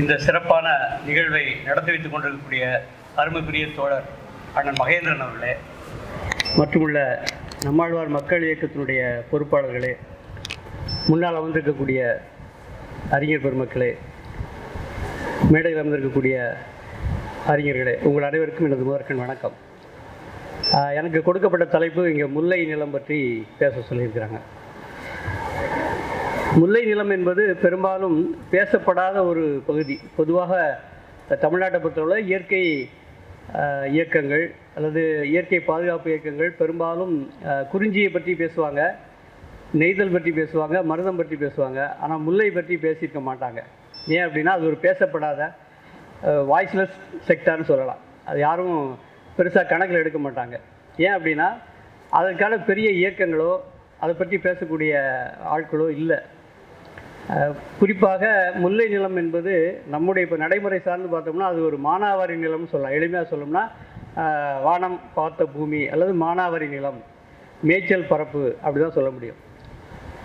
இந்த சிறப்பான நிகழ்வை நடத்தி வைத்துக் கொண்டிருக்கக்கூடிய அருமைக்குரிய தோழர் அண்ணன் மகேந்திரன் அவர்களே மற்றுமுள்ள நம்மாழ்வார் மக்கள் இயக்கத்தினுடைய பொறுப்பாளர்களே முன்னால் அமர்ந்திருக்கக்கூடிய அறிஞர் பெருமக்களே மேடையில் அமர்ந்திருக்கக்கூடிய அறிஞர்களே உங்கள் அனைவருக்கும் எனது முதற்கண் வணக்கம். எனக்கு கொடுக்கப்பட்ட தலைப்பு இங்கே முல்லை நிலம் பற்றி பேச சொல்லியிருக்கிறாங்க. முல்லை நிலம் என்பது பெரும்பாலும் பேசப்படாத ஒரு பகுதி. பொதுவாக தமிழ்நாட்டை பொறுத்தவரை இயற்கை இயக்கங்கள் அல்லது இயற்கை பாதுகாப்பு இயக்கங்கள் பெரும்பாலும் குறிஞ்சியை பற்றி பேசுவாங்க நெய்தல் பற்றி பேசுவாங்க மருதம் பற்றி பேசுவாங்க. ஆனால் முல்லை பற்றி பேசியிருக்க மாட்டாங்க. ஏன் அப்படின்னா அது ஒரு பேசப்படாத வாய்ஸ்லெஸ் செக்டார்னு சொல்லலாம். அது யாரும் பெருசாக கணக்கில் எடுக்க மாட்டாங்க. ஏன் அப்படின்னா அதற்கான பெரிய இயக்கங்களோ அதை பற்றி பேசக்கூடிய ஆட்களோ இல்லை. குறிப்பாக முல்லை நிலம் என்பது நம்முடைய இப்போ நடைமுறை சார்ந்து பார்த்தோம்னா அது ஒரு மானாவாரி நிலம்னு சொல்லலாம். எளிமையாக சொல்லணும்னா வானம் பார்த்த பூமி அல்லது மானாவாரி நிலம் மேய்ச்சல் பரப்பு அப்படி தான் சொல்ல முடியும்.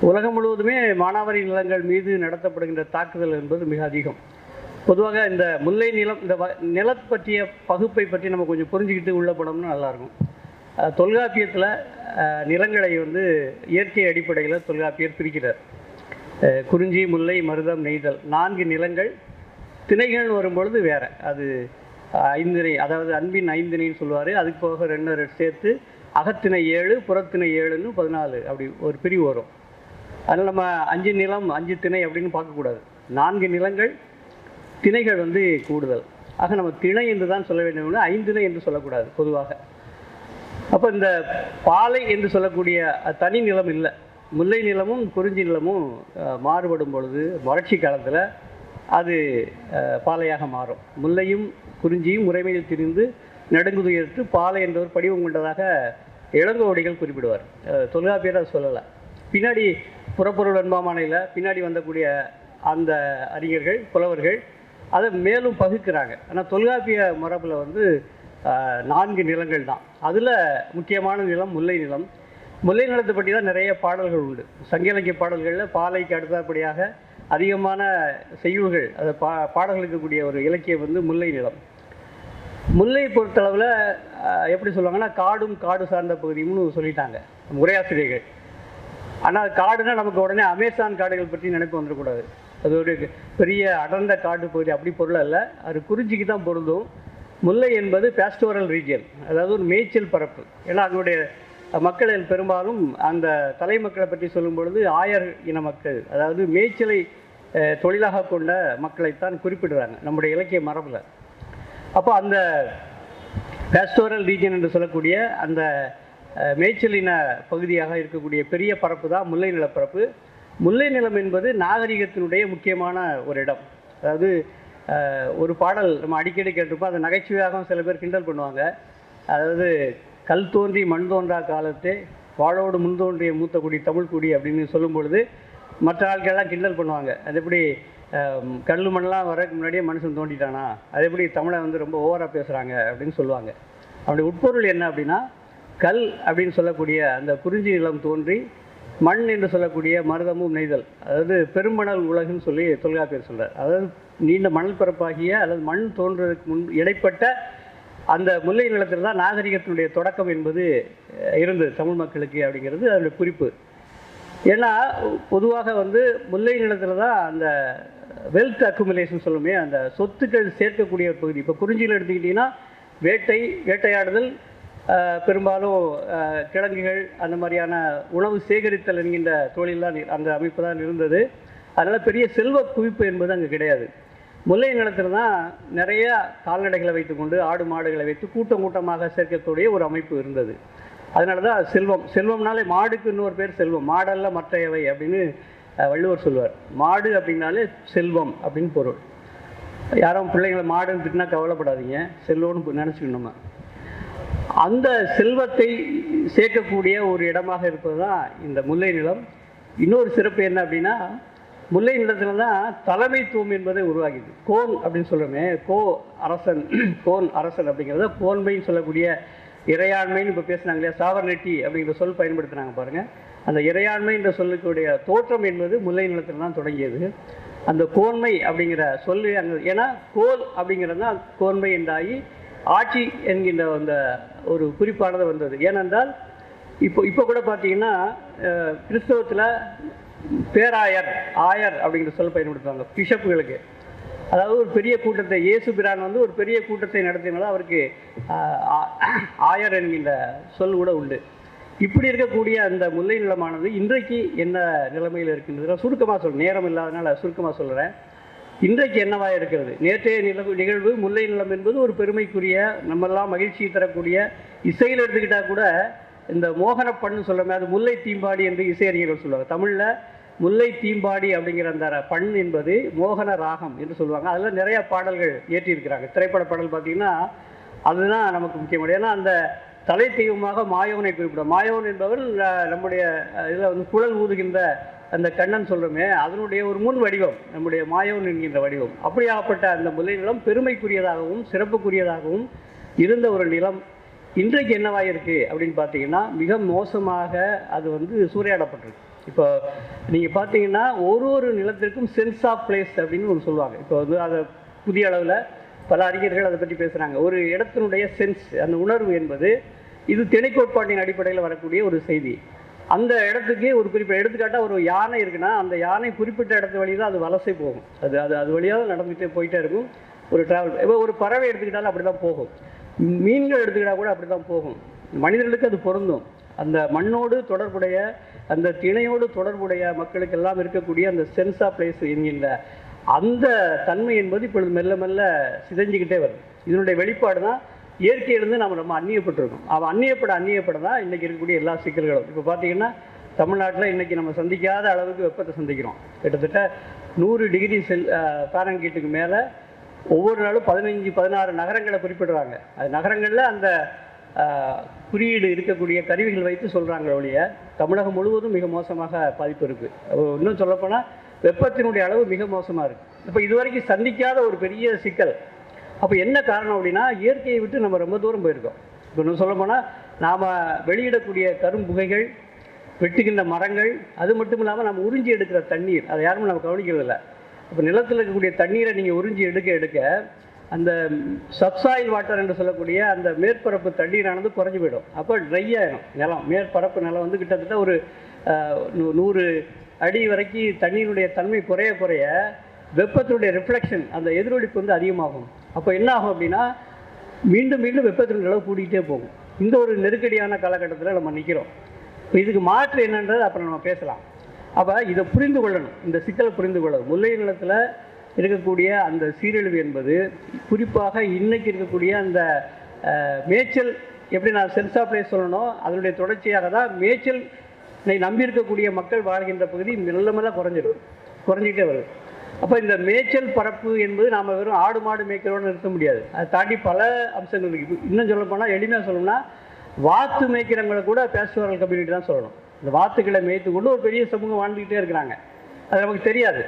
உலகம் முழுவதுமே மானாவாரி நிலங்கள் மீது நடத்தப்படுகின்ற தாக்குதல் என்பது மிக அதிகம். பொதுவாக இந்த முல்லை நிலம் இந்த வ- பற்றிய பகுப்பை பற்றி நம்ம கொஞ்சம் புரிஞ்சுக்கிட்டு உள்ள போனோம்னா நல்லாயிருக்கும். தொல்காப்பியத்தில் நிலங்களை வந்து இயற்கை அடிப்படையில் தொல்காப்பியர் பிரிக்கிறார். குறிஞ்சி முல்லை மருதம் நெய்தல் நான்கு நிலங்கள். திணைகள் வரும்பொழுது வேறு. அது ஐந்திணை அதாவது அன்பின் ஐந்திணைன்னு சொல்லுவார். அதுக்கு போக ரெண்டு சேர்த்து அகத்திணை ஏழு புறத்திணை ஏழுன்னு பதினாலு அப்படி ஒரு பிரிவு வரும். அதனால் நம்ம அஞ்சு நிலம் அஞ்சு திணை அப்படின்னு பார்க்கக்கூடாது நான்கு நிலங்கள் திணைகள் வந்து கூடுதல். ஆக நம்ம திணை என்று தான் சொல்ல வேண்டும் ஐந்திணை என்று சொல்லக்கூடாது பொதுவாக. அப்போ இந்த பாலை என்று சொல்லக்கூடிய தனி நிலம் இல்லை. முல்லை நிலமும் குறிஞ்சி நிலமும் மாறுபடும் பொழுது வறட்சி காலத்தில் அது பாலையாக மாறும். முல்லையும் குறிஞ்சியும் முறைமையில் திரிந்து நடுங்குதுயர்த்து பாலை என்ற ஒரு படிவம் கொண்டதாக இளங்கோடிகள் குறிப்பிடுவார். தொல்காப்பியர் அதை சொல்லலை. பின்னாடி புறப்பொருள் அன்பாமானையில் பின்னாடி வந்தக்கூடிய அந்த அறிஞர்கள் புலவர்கள் அதை மேலும் பகுக்கிறாங்க. ஆனால் தொல்காப்பிய மரபில் வந்து நான்கு நிலங்கள் தான் அதில் முக்கியமான நிலம் முல்லை நிலம் முல்லை நிலத்தை பற்றி தான் நிறைய பாடல்கள் உண்டு. சங்க இலக்கிய பாடல்களில் பாலைக்கு அடுத்தபடியாக அதிகமான செய்யுள்கள் அது பா பாடல்கள் இருக்கக்கூடிய ஒரு இலக்கியம் வந்து முல்லை நிலம் முல்லை பொறுத்தளவில் எப்படி சொல்லுவாங்கன்னா காடும் காடு சார்ந்த பகுதியும்னு சொல்லிட்டாங்க உரையாசிரியர்கள். ஆனால் காடுனா நமக்கு உடனே அமேசான் காடுகள் பற்றி நினைப்பு வந்துடக்கூடாது. அது ஒரு பெரிய அடர்ந்த காடு பகுதி அப்படி பொருள் அல்ல. அது குறிஞ்சிக்கு தான் பொருந்தும். முல்லை என்பது பேஸ்டோரல் ரீஜியன் அதாவது ஒரு மேய்ச்சல் பரப்பு. ஏன்னா அதனுடைய மக்களில் பெரும்பாலும் அந்த தலைமக்களை பற்றி சொல்லும் பொழுது ஆயர் இன மக்கள் அதாவது மேய்ச்சலை தொழிலாக கொண்ட மக்களைத்தான் குறிப்பிடுறாங்க நம்முடைய இலக்கிய மரபில். அப்போ அந்த பேஸ்டோரல் ரீஜன் என்று சொல்லக்கூடிய அந்த மேய்ச்சலின பகுதியாக இருக்கக்கூடிய பெரிய பரப்பு தான் முல்லை நிலப்பரப்பு. முல்லை நிலம் என்பது நாகரிகத்தினுடைய முக்கியமான ஒரு இடம். அதாவது ஒரு பாடல் நம்ம அடிக்கடி கேட்டிருப்போம் அதை நகைச்சுவையாகவும் சில பேர் கிண்டல் பண்ணுவாங்க. அதாவது கல் தோன்றி மண் தோன்றா காலத்தே வாழோடு முன் தோன்றிய மூத்த குடி தமிழ் குடி அப்படின்னு சொல்லும் பொழுது மற்ற ஆட்கள்லாம் கிண்டல் பண்ணுவாங்க. அது எப்படி கல் மண்ணெலாம் வரக்கு முன்னாடியே மனுஷன் தோண்டிட்டானா? அது எப்படி தமிழை வந்து ரொம்ப ஓவராக பேசுகிறாங்க அப்படின்னு சொல்லுவாங்க. அப்படி உட்பொருள் என்ன அப்படின்னா கல் அப்படின்னு சொல்லக்கூடிய அந்த குறிஞ்சி நிலம் தோன்றி மண் என்று சொல்லக்கூடிய மருதமும் நெய்தல். அதாவது பெருமணல் உலகுன்னு சொல்லி தொல்காப்பியர் சொல்கிறார் அதாவது நீண்ட மணல் பரப்பாகிய அல்லது மண் தோன்றுவதற்கு முன் இடைப்பட்ட அந்த முல்லை நிலத்தில் தான் நாகரிகத்தினுடைய தொடக்கம் என்பது இருந்தது தமிழ் மக்களுக்கு அப்படிங்கிறது அதனுடைய குறிப்பு. ஏன்னா பொதுவாக வந்து முல்லை நிலத்தில் தான் அந்த வெல்த் அக்குமுலேஷன் சொல்லுமே அந்த சொத்துக்கள் சேர்க்கக்கூடிய ஒரு பகுதி. இப்போ குறிஞ்சியில் எடுத்துக்கிட்டிங்கன்னா வேட்டை வேட்டையாடுதல் பெரும்பாலும் கிழங்குகள் அந்த மாதிரியான உணவு சேகரித்தல் என்கின்ற தொழிலாம் அந்த அமைப்பு தான் இருந்தது. அதனால் பெரிய செல்வ குவிப்பு என்பது அங்கே கிடையாது. முல்லை நிலத்தில் தான் நிறைய கால்நடைகளை வைத்துக்கொண்டு ஆடு மாடுகளை வைத்து கூட்டம் கூட்டமாக சேர்க்கக்கூடிய ஒரு அமைப்பு இருந்தது. அதனால தான் செல்வம். செல்வம்னாலே மாடுக்கு இன்னொரு பேர் செல்வம். மாடல்ல மற்றையவை அப்படின்னு வள்ளுவர் சொல்லுவார் மாடு அப்படின்னாலே செல்வம் அப்படின்னு பொருள். யாரும் பிள்ளைங்களை மாடுன்னு திட்டினா கவலைப்படாதீங்க. செல்வம்னு நினச்சிக்கணும் நம்ம. அந்த செல்வத்தை சேர்க்கக்கூடிய ஒரு இடமாக இருப்பது தான் இந்த முல்லை நிலம். இன்னொரு சிறப்பு என்ன அப்படின்னா முல்லை நிலத்தில் தான் தலைமைத்துவம் என்பதை உருவாகிது கோன் அப்படின்னு சொல்கிறோமே கோ அரசன் கோன் அரசன் அப்படிங்கிறத கோன்மைன்னு சொல்லக்கூடிய இறையாண்மைன்னு இப்போ பேசுனாங்க இல்லையா? சாவர்னட்டி அப்படிங்கிற சொல் பயன்படுத்துனாங்க பாருங்கள் அந்த இறையாண்மை என்ற சொல்லக்கூடிய தோற்றம் என்பது முல்லை நிலத்தில் தான் தொடங்கியது. அந்த கோன்மை அப்படிங்கிற சொல்லு அங்கே ஏன்னா கோல் அப்படிங்கிறது தான் கோன்மை என்றாகி ஆட்சி என்கின்ற அந்த ஒரு குறிப்பானது வந்தது. ஏனென்றால் இப்போ இப்போ கூட பார்த்தீங்கன்னா கிறிஸ்தவத்தில் பேராயர் ஆயர் அப்படிங்கிற சொல்ல பயன்படுத்துவாங்க பிஷப்புகளுக்கு. அதாவது ஒரு பெரிய கூட்டத்தை இயேசு பிரான் வந்து ஒரு பெரிய கூட்டத்தை நடத்தினால அவருக்கு ஆ- ஆயர் என்கின்ற சொல் கூட உண்டு. இப்படி இருக்கக்கூடிய அந்த முல்லை நிலமானது இன்றைக்கு என்ன நிலைமையில் இருக்கின்றது சுருக்கமாக சொல் நேரம் இல்லாதனால சுருக்கமாக சொல்கிறேன் இன்றைக்கு என்னவா இருக்கிறது? நேற்றைய நிலவு நிகழ்வு முல்லை நிலம் என்பது ஒரு பெருமைக்குரிய நம்மெல்லாம் மகிழ்ச்சியை தரக்கூடிய இசையில் எடுத்துக்கிட்டால் கூட இந்த மோகன பண்ணு சொல்கிறோமே அது முல்லை தீம்பாடி என்று இசையறிஞர்கள் சொல்லுவாங்க. தமிழில் முல்லை தீம்பாடி அப்படிங்கிற அந்த பண் என்பது மோகன ராகம் என்று சொல்லுவாங்க. அதில் நிறைய பாடல்கள் ஏற்றியிருக்கிறாங்க திரைப்பட பாடல் பார்த்திங்கன்னா அதுதான் நமக்கு முக்கியமான ஏன்னா அந்த தலை தெய்வமாக மாயோனை குறிப்பிடும். மாயோன் என்பவர் நம்முடைய இதில் வந்து குழல் ஊதுகின்ற அந்த கண்ணன் சொல்கிறோமே அதனுடைய ஒரு முன் வடிவம் நம்முடைய மாயோன் என்கின்ற வடிவம். அப்படியாகப்பட்ட அந்த முல்லை நிலம் பெருமைக்குரியதாகவும் சிறப்புக்குரியதாகவும் இருந்த ஒரு நிலம். இன்றைக்கு என்னவாக இருக்குது அப்படின்னு பார்த்தீங்கன்னா மிக மோசமாக அது வந்து சூறையாடப்பட்டிருக்கு. இப்போ நீங்கள் பார்த்தீங்கன்னா ஒரு ஒரு நிலத்திற்கும் சென்ஸ் ஆஃப் பிளேஸ் அப்படின்னு ஒன்று சொல்லுவாங்க. இப்போ வந்து அதை புதிய அளவில் பல அறிஞர்கள் அதை பற்றி பேசுகிறாங்க ஒரு இடத்தினுடைய சென்ஸ் அந்த உணர்வு என்பது இது திணைக்கோட்பாட்டின் அடிப்படையில் வரக்கூடிய ஒரு செய்தி. அந்த இடத்துக்கு ஒரு குறிப்பிட்ட எடுத்துக்காட்டாக ஒரு யானை இருக்குன்னா அந்த யானை குறிப்பிட்ட இடத்து வழி தான் அது வலசை போகும். அது அது அது வழியாக நடந்துகிட்டே போயிட்டே இருக்கும். ஒரு ட்ராவல் இப்போ ஒரு பறவை எடுத்துக்கிட்டாலும் அப்படி தான் போகும். மீன்கள் எடுத்துக்கிட்டால் கூட அப்படி தான் போகும். மனிதர்களுக்கு அது பொருந்தும். அந்த மண்ணோடு தொடர்புடைய அந்த திணையோடு தொடர்புடைய மக்களுக்கெல்லாம் இருக்கக்கூடிய அந்த சென்ஸ் ஆஃப் பிளேஸ் என்கின்ற அந்த தன்மை என்பது இப்பொழுது மெல்ல மெல்ல சிதைஞ்சிக்கிட்டே வருது. இதனுடைய வெளிப்பாடு தான் இயற்கையிலிருந்து நம்ம ரொம்ப அந்நியப்பட்டிருக்கோம். அவன் அந்நியப்பட அந்நியப்பட தான் இன்றைக்கி இருக்கக்கூடிய எல்லா சிக்கல்களும். இப்போ பார்த்தீங்கன்னா தமிழ்நாட்டில் இன்றைக்கி நம்ம சந்திக்காத அளவுக்கு வெப்பத்தை சந்திக்கிறோம். கிட்டத்தட்ட நூறு டிகிரி செல் ஃபாரன்கீட்டுக்கு மேலே ஒவ்வொரு நாளும் பதினஞ்சு பதினாறு நகரங்களை குறிப்பிடுறாங்க. அது நகரங்களில் அந்த குறியீடு இருக்கக்கூடிய கருவிகள் வைத்து சொல்கிறாங்க ஒழிய தமிழகம் முழுவதும் மிக மோசமாக பாதிப்பு இருக்குது இன்னும் சொல்லப்போனால் வெப்பத்தினுடைய அளவு மிக மோசமாக இருக்குது இப்போ இதுவரைக்கும் சந்திக்காத ஒரு பெரிய சிக்கல். அப்போ என்ன காரணம் அப்படின்னா இயற்கையை விட்டு நம்ம ரொம்ப தூரம் போயிருக்கோம். இப்போ இன்னும் சொல்லப்போனால் நாம் வெளியிடக்கூடிய கரும்புகைகள் வெட்டுகின்ற மரங்கள் அது மட்டும் இல்லாமல் நம்ம உறிஞ்சி எடுக்கிற தண்ணீர் அதை யாருமே நம்ம கவனிக்கிறதில்ல. இப்போ நிலத்தில் இருக்கக்கூடிய தண்ணீரை நீங்கள் உறிஞ்சி எடுக்க எடுக்க அந்த சப்சாயில் வாட்டர் என்று சொல்லக்கூடிய அந்த மேற்பரப்பு தண்ணீரானது குறைஞ்சி போயிடும் அப்போ ட்ரை ஆகிடும் நிலம். மேற்பரப்பு நிலம் வந்து கிட்டத்தட்ட ஒரு நூ- நூறு அடி வரைக்கும் தண்ணீருடைய தன்மை குறைய குறைய வெப்பத்தினுடைய ரிஃப்ளெக்ஷன் அந்த எதிரொலிப்பு வந்து அதிகமாகும். அப்போ என்ன ஆகும் அப்படின்னா மீண்டும் மீண்டும் வெப்பத்தின் அளவு கூடிக்கிட்டே போகும். இந்த ஒரு நெருக்கடியான காலகட்டத்தில் நம்ம நிற்கிறோம் இப்போ இதுக்கு மாற்று என்னன்றது அப்புறம் நம்ம பேசலாம். அப்போ இதை புரிந்து கொள்ளணும். இந்த சிக்கலை புரிந்து கொள்ளணும். முல்லை நிலத்தில் இருக்கக்கூடிய அந்த சீரழிவு என்பது குறிப்பாக இன்னைக்கு இருக்கக்கூடிய அந்த மேய்ச்சல் எப்படி நான் சென்ஸ் ஆஃப் பிளேஸ் சொல்லணும் அதனுடைய தொடர்ச்சியாக தான் மேய்ச்சல் நம்பி இருக்கக்கூடிய மக்கள் வாழ்கின்ற பகுதி மெல்ல மெல்ல குறைஞ்சிடும் குறைஞ்சிக்கிட்டே வரும் அப்போ இந்த மேய்ச்சல் பரப்பு என்பது நாம் வெறும் ஆடு மாடு மேய்க்கிறோன்னு நிறுத்த முடியாது. அதை தாண்டி பல அம்சங்கள் இருக்குது இன்னும் சொல்ல போனால் எளிமையாக சொல்லணும்னா வாத்து மேய்க்கிறவங்களை கூட பேசுவார்கள் கம்யூனிட்டி தான் சொல்லணும். இந்த வாத்துக்களை மேய்த்து கொண்டு ஒரு பெரிய சமூகம் வாழ்ந்துக்கிட்டே இருக்கிறாங்க. அது நமக்கு தெரியாது.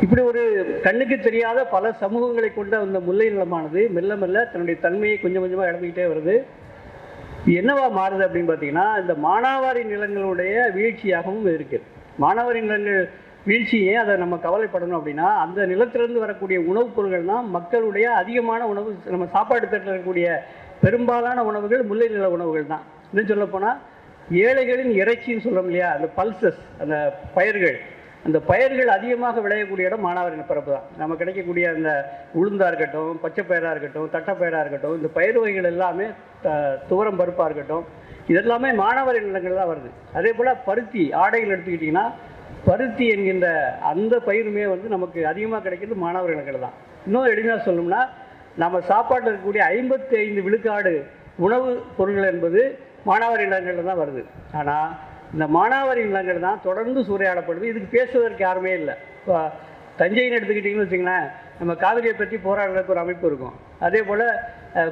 இப்படி ஒரு கண்ணுக்கு தெரியாத பல சமூகங்களை கொண்ட அந்த முல்லை நிலமானது மெல்ல மெல்ல தன்னுடைய தன்மையை கொஞ்சம் கொஞ்சமாக இழந்துக்கிட்டே வருது. என்னவா மாறுது அப்படின்னு பார்த்தீங்கன்னா இந்த மானாவாரி நிலங்களுடைய வீழ்ச்சியாகவும் இருக்குது மானாவாரி நிலங்கள் வீழ்ச்சியே அதை நம்ம கவலைப்படணும் அப்படின்னா அந்த நிலத்திலிருந்து வரக்கூடிய உணவுப் பொருட்கள் தான் மக்களுடைய அதிகமான உணவு நம்ம சாப்பாடு தட்டில் இருக்கக்கூடிய பெரும்பாலான உணவுகள் முல்லை நில உணவுகள் தான். இன்னும் சொல்லப்போனால் ஏழைகளின் இறைச்சின்னு சொல்கிறோம் இல்லையா? அந்த பல்சஸ் அந்த பயிர்கள். அந்த பயிர்கள் அதிகமாக விளையக்கூடிய இடம் மானாவாரி பரப்பு தான். நம்ம கிடைக்கக்கூடிய அந்த உளுந்தா இருக்கட்டும் பச்சை பயிராக இருக்கட்டும் தட்டைப்பயிராக இருக்கட்டும் இந்த பயிர் வகைகள் எல்லாமே த- துவரம் பருப்பாக இருக்கட்டும் இதெல்லாமே மானாவாரி நிலங்கள் தான் வருது. அதே போல் பருத்தி ஆடைகள் எடுத்துக்கிட்டிங்கன்னா பருத்தி என்கின்ற அந்த பயிருமே வந்து நமக்கு அதிகமாக கிடைக்கிறது மானாவாரி நிலங்கள் தான். இன்னும் எளிமையாக சொல்லணும்னா நம்ம சாப்பாட்டில் இருக்கக்கூடிய ஐம்பத்தி ஐந்து விழுக்காடு உணவு பொருட்கள் என்பது மானாவாரி நிலங்களில் தான் வருது. ஆனால் இந்த மானாவாரி நிலங்கள் தான் தொடர்ந்து சூறையாடப்படுது. இதுக்கு பேசுவதற்கு யாருமே இல்லை. இப்போ தஞ்சைன்னு எடுத்துக்கிட்டிங்கன்னு வச்சிங்களேன் நம்ம காவிரியை பற்றி போராடுறதுக்கு ஒரு அமைப்பு இருக்கும். அதே போல்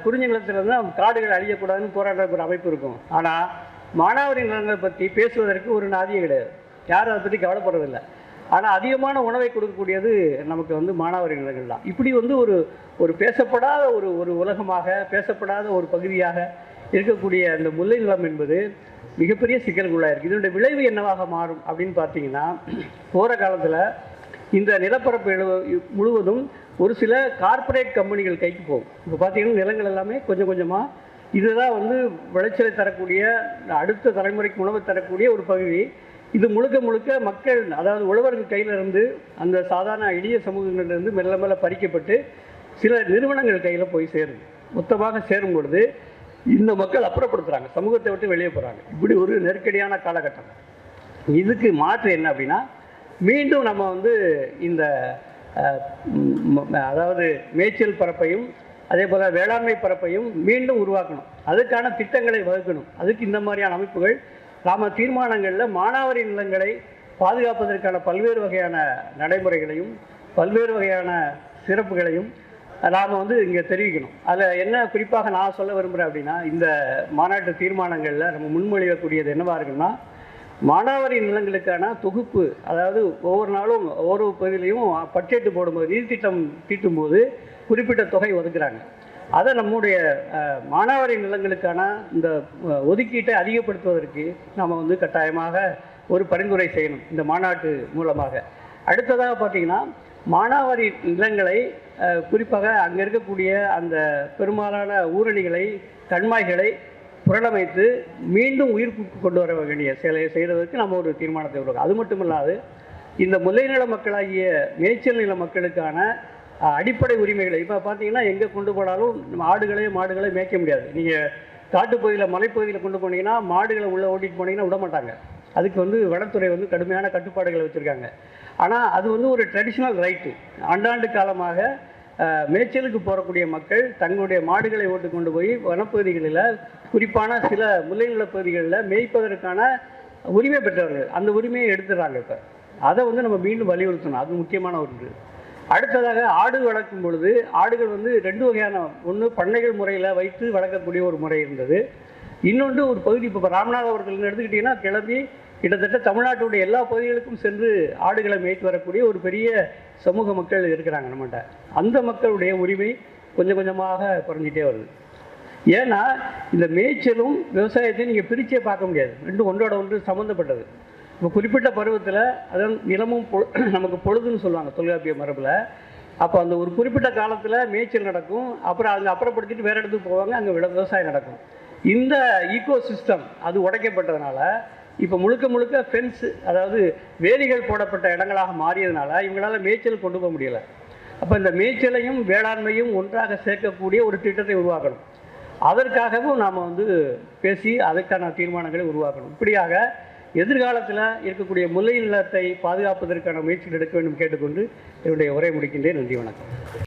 குறிஞ்சி நிலத்தில் காடுகள் அழியக்கூடாதுன்னு போராடுறதுக்கு ஒரு அமைப்பு இருக்கும். ஆனால் மானாவாரி நிலங்களை பற்றி பேசுவதற்கு ஒரு நாதியே கிடையாது. யாரும் அதை பற்றி கவலைப்படுறதில்லை. ஆனால் அதிகமான உணவை கொடுக்கக்கூடியது நமக்கு வந்து மானாவாரி நிலங்கள் தான். இப்படி வந்து ஒரு ஒரு பேசப்படாத ஒரு ஒரு உலகமாக பேசப்படாத ஒரு பகுதியாக இருக்கக்கூடிய அந்த முல்லை நிலம் என்பது மிகப்பெரிய சிக்கல்குள்ளாக இருக்குது இதனுடைய விளைவு என்னவாக மாறும் அப்படின்னு பார்த்தீங்கன்னா போகிற காலத்தில் இந்த நிலப்பரப்பு எழு- முழுவதும் ஒரு சில கார்ப்பரேட் கம்பெனிகள் கைக்கு போகும். இப்போ பார்த்தீங்கன்னா நிலங்கள் எல்லாமே கொஞ்சம் கொஞ்சமாக இதுதான் வந்து விளைச்சலை தரக்கூடிய அடுத்த தலைமுறைக்கு உணவு தரக்கூடிய ஒரு பகுதி. இது முழுக்க முழுக்க மக்கள் அதாவது உழவர்கள் கையிலிருந்து அந்த சாதாரண எளிய சமூகங்களிலிருந்து மெல்ல மெல்ல பறிக்கப்பட்டு சில நிறுவனங்கள் கையில் போய் சேருது மொத்தமாக சேரும் பொழுது இந்த மக்கள் அப்புறப்படுத்துறாங்க. சமூகத்தை விட்டு வெளியே போகிறாங்க இப்படி ஒரு நெருக்கடியான காலகட்டம். இதுக்கு மாற்று என்ன அப்படின்னா மீண்டும் நம்ம வந்து இந்த அதாவது மேய்ச்சல் பரப்பையும் அதே போல் வேளாண்மை பரப்பையும் மீண்டும் உருவாக்கணும். அதுக்கான திட்டங்களை வகுக்கணும். அதுக்கு இந்த மாதிரியான அமைப்புகள் நாம் தீர்மானங்களில் மானாவாரி நிலங்களை பாதுகாப்பதற்கான பல்வேறு வகையான நடைமுறைகளையும் பல்வேறு வகையான சிறப்புகளையும் நாம் வந்து இங்கே தெரிவிக்கணும். அதில் என்ன குறிப்பாக நான் சொல்ல விரும்புகிறேன் அப்படின்னா இந்த மாநாட்டு தீர்மானங்களில் நம்ம முன்மொழியக்கூடியது என்னவாக இருக்குன்னா மானாவாரி நிலங்களுக்கான தொகுப்பு அதாவது ஒவ்வொரு நாளும் ஒவ்வொரு பகுதியிலையும் பட்ஜெட் போடும்போது நீதித்திட்டம் திட்டம் தீட்டும்போது குறிப்பிட்ட தொகை ஒதுக்குறாங்க. அதை நம்முடைய மானாவாரி நிலங்களுக்கான இந்த ஒதுக்கீட்டை அதிகப்படுத்துவதற்கு நாம் வந்து கட்டாயமாக ஒரு பரிந்துரை செய்யணும் இந்த மாநாட்டு மூலமாக. அடுத்ததாக பார்த்தீங்கன்னா மானாவாரி நிலங்களை குறிப்பாக அங்கே இருக்கக்கூடிய அந்த பெரும்பாலான ஊரணிகளை கண்மாய்களை புரளமைத்து மீண்டும் உயிர் கொண்டு வர வேண்டிய செயலை செய்கிறதுக்கு நம்ம ஒரு தீர்மானத்தை உருவாக்கும் அது மட்டும் இல்லாது இந்த முல்லைநில மக்களாகிய மேய்ச்சல் நில மக்களுக்கான அடிப்படை உரிமைகளை இப்போ பார்த்தீங்கன்னா எங்கே கொண்டு போனாலும் ஆடுகளே ஆடுகளையும் மாடுகளையும் மேய்க்க முடியாது. நீங்கள் காட்டுப்பகுதியில் மலைப்பகுதியில் கொண்டு போனீங்கன்னா மாடுகளை உள்ளே ஓட்டிகிட்டு போனீங்கன்னா விட மாட்டாங்க அதுக்கு வந்து வனத்துறை வந்து கடுமையான கட்டுப்பாடுகளை வச்சுருக்காங்க. ஆனால் அது வந்து ஒரு ட்ரெடிஷ்னல் ரைட்டு ஆண்டாண்டு காலமாக மேய்ச்சலுக்கு போகக்கூடிய மக்கள் தங்களுடைய மாடுகளை ஓட்டு கொண்டு போய் வனப்பகுதிகளில் குறிப்பான சில முல்லைநில பகுதிகளில் மேய்ப்பதற்கான உரிமை பெற்றவர்கள். அந்த உரிமையை எடுத்துடுறாங்க இப்போ. அதை வந்து நம்ம மீண்டும் வலியுறுத்தணும். அது முக்கியமான ஒன்று. அடுத்ததாக ஆடு வளர்க்கும் பொழுது ஆடுகள் வந்து ரெண்டு வகையான. ஒன்று பண்ணைகள் முறையில் வைத்து வளர்க்கக்கூடிய ஒரு முறை இருந்தது. இன்னொன்று ஒரு பகுதி இப்போ ராமநாதபுரத்தில் அவர்கள் எடுத்துக்கிட்டிங்கன்னா கிளம்பி கிட்டத்தட்ட தமிழ்நாட்டுடைய எல்லா பகுதிகளுக்கும் சென்று ஆடுகளை மேய்த்து வரக்கூடிய ஒரு பெரிய சமூக மக்கள் இருக்கிறாங்க நம்மகிட்ட. அந்த மக்களுடைய உரிமை கொஞ்சம் கொஞ்சமாக குறைஞ்சிட்டே வருது. ஏன்னா இந்த மேய்ச்சலும் விவசாயத்தையும் நீங்கள் பிரிச்சே பார்க்க முடியாது. ரெண்டும் ஒன்றோட ஒன்று சம்மந்தப்பட்டது இப்போ குறிப்பிட்ட பருவத்தில் அதான் நிலமும் பொ நமக்கு பொழுதுன்னு சொல்லுவாங்க தொல்காப்பிய மரபில். அப்போ அந்த ஒரு குறிப்பிட்ட காலத்தில் மேய்ச்சல் நடக்கும். அப்புறம் அங்கே அப்புறப்படுத்திட்டு வேறு இடத்துக்கு போவாங்க அங்கே விவசாயம் நடக்கும். இந்த ஈகோ சிஸ்டம் அது உடைக்கப்பட்டதுனால இப்போ முழுக்க முழுக்க ஃபென்ஸ் அதாவது வேலிகள் போடப்பட்ட இடங்களாக மாறியதுனால இவங்களால் மேய்ச்சல் கொண்டு போக முடியலை. அப்போ இந்த மேய்ச்சலையும் வேளாண்மையும் ஒன்றாக சேர்க்கக்கூடிய ஒரு திட்டத்தை உருவாக்கணும். அதற்காகவும் நாம் வந்து பேசி அதற்கான தீர்மானங்களை உருவாக்கணும். இப்படியாக எதிர்காலத்தில் இருக்கக்கூடிய முல்லை நிலத்தை பாதுகாப்பதற்கான முயற்சிகள் எடுக்க வேண்டும் கேட்டுக்கொண்டு என்னுடைய உரை முடிக்கின்றேன். நன்றி வணக்கம்.